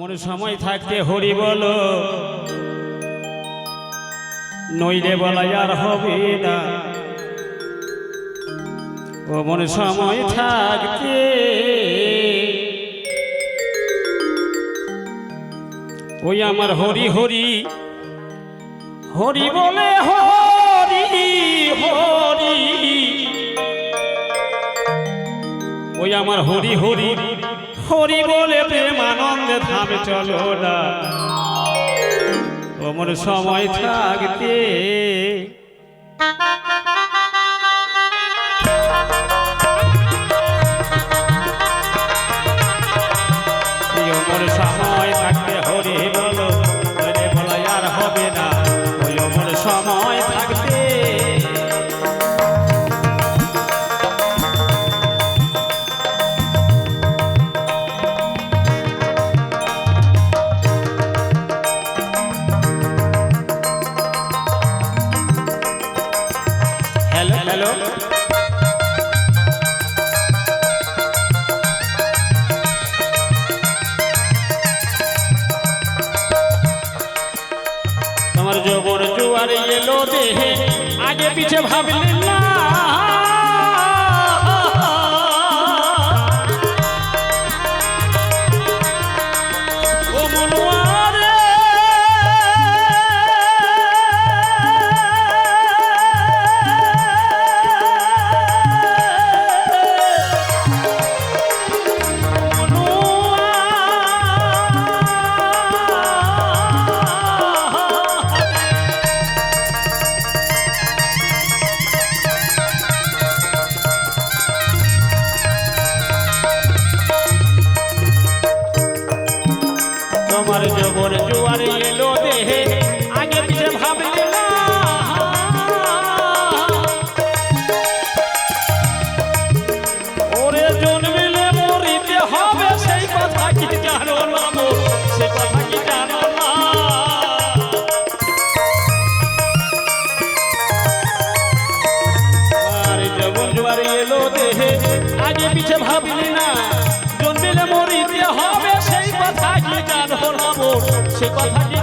অমন সময় থাকতে হরি বলো, নইলে বলা আর হবে না। অমন সময় থাকতে ওই আমার হরি হরি হরি বলে হরি ওই আমার হরি হরি হরি বলে প্রেমানন্দে ধামে চলো না। ওমর সময় থাকতে ওমর সময় থাকতে হরি हेलो। जो गोर जुआर ये लो दे आगे पीछे भाव लेना।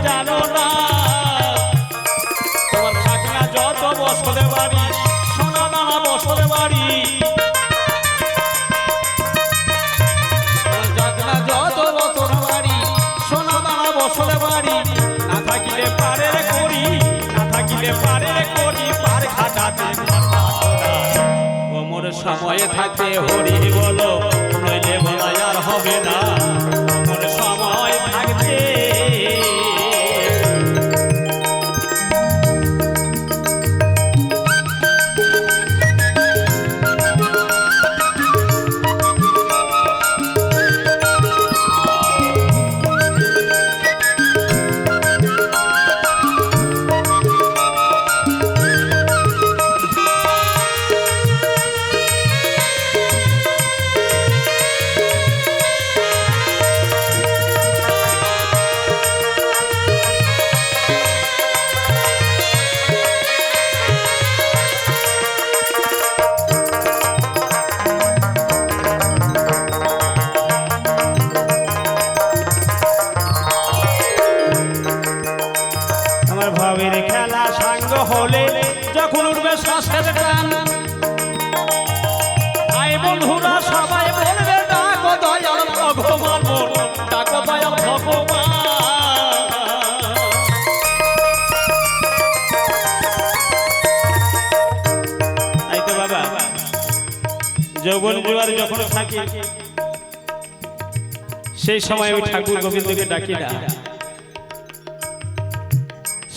জানো না। তোমার থাকনা যত বাড়ি সোনা দানা বসলে বাড়ি যত বছর বাড়ি সোনা দানা বসলে বাড়ি থাকিলে পারে করি থাকিলে পারে করি, পার খাটাতে সময়ে থাকতে হরি বলো, নইলে বলা আর হবে না। খেলা সাঙ্গ হলে যখন উঠবে শ্বাসের গান। আই বন্ধুরা, সবাই বলবে, ডাকো দয়াল ভগবান, ডাকো দয়াল ভগবান। যৌবন যখন থাকি, সেই সময় আমি ঠাকুর গোবিন্দকে ডাকি না।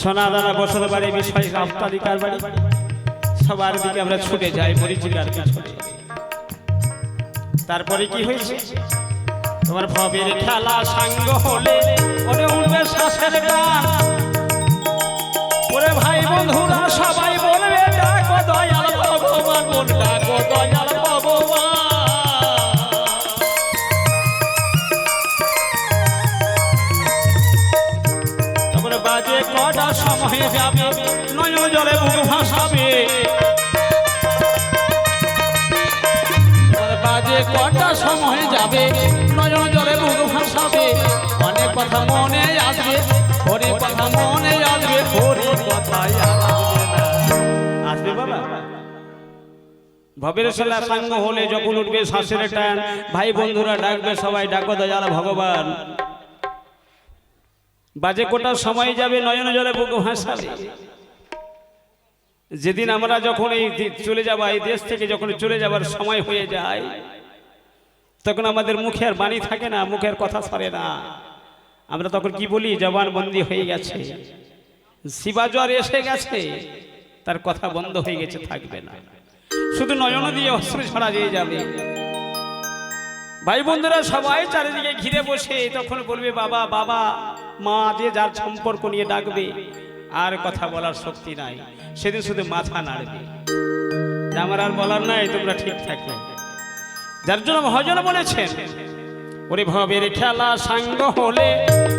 সোনা দানা বসত বাড়ি, বিষয় রাফতারিকার বাড়ি। সবার দিকে আমরা ছুটে যাই পরিচিতার পিছনে। তারপরে কি হয়েছে? তোমার ভবের খেলা সাঙ্গ হলে ওরে উঠবে শ্বাসের গান ওরে ভাই বন্ধুরা, সবাই সময় যাবে নয় জলে বুক ভাসাবে। কটা সময় যাবে, নয়ন জলে বুক ভাসাবে। অনেক কথা মনে আসবে কথা মনে আসবে আসবে বাবা। সাঙ্গ হলে যখন উঠবে শ্বাসের টান। ভাই বন্ধুরা ডাকবে, সবাই ডাকো দয়াল ভগবান। বাজে কোটা সময় যাবে নয়ন জলে বুক ভাসাবে। যেদিন আমরা যখন এই চলে যাব এই দেশ থেকে যখন চলে যাবার সময় হয়ে যায় তখন আমাদের মুখে আর বাণী থাকে না মুখের কথা সরে না। আমরা তখন কি বলি? জবান বন্দি হয়ে গেছে। শিবাজ্বর এসে গেছে। তার কথা বন্ধ হয়ে গেছে থাকবে না। শুধু নয়ন দিয়ে অস্ত্র ছড়া দিয়ে যাবে। ভাই বন্ধুরা সবাই চারিদিকে ঘিরে বসে। তখন বলবে বাবা বাবা মা যে যার সম্পর্ক নিয়ে ডাকবে, আর কথা বলার শক্তি নাই। সেদিন শুধু মাথা নাড়বে। আমার আর বলার নাই, তোমরা ঠিক থাকবে। যার জন্য ভজন বলেছেন, ওরে ভবের খেলা সাঙ্গ হলে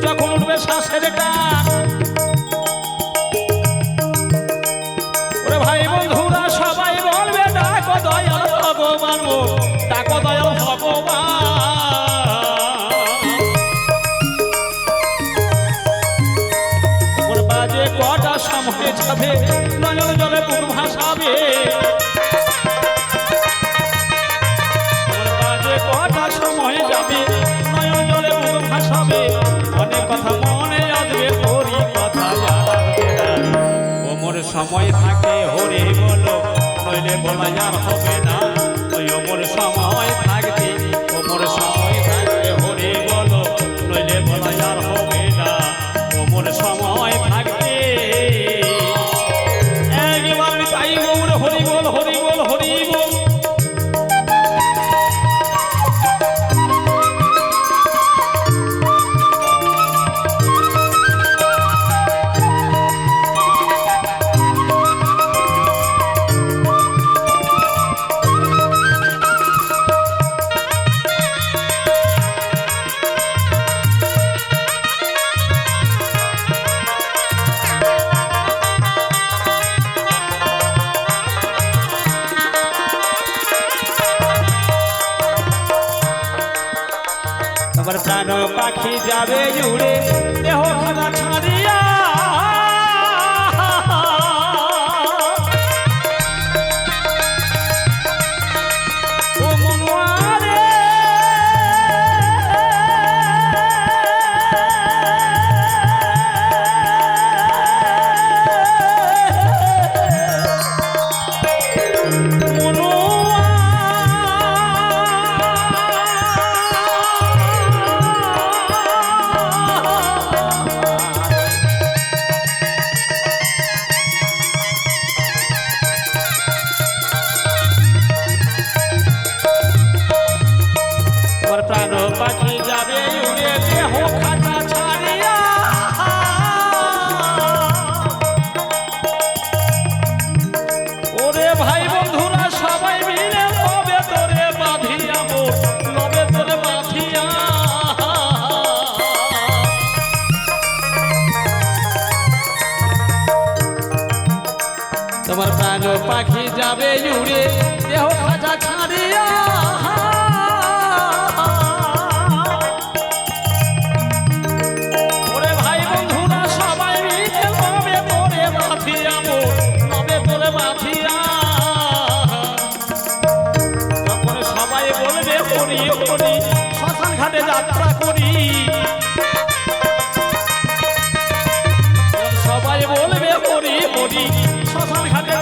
যখন উঠবে শ্বাসের টান বাজে কটা সময় যাবে, নয়ন জলে বুক ভাসাবে। সময় থাকে, হরি বলো, নইলে বলা আর হবে না। ওই ওমর সময় থাকবে, ওমর সময় পাখি যাবে জুড়ে।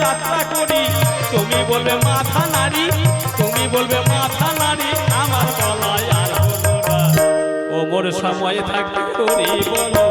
যাত্রা করি। তুমি বলবে, মাথা নারী তুমি বলবে, মাথা নারী আমার গলায় আর ও মোর সময় থাকতে করি বলো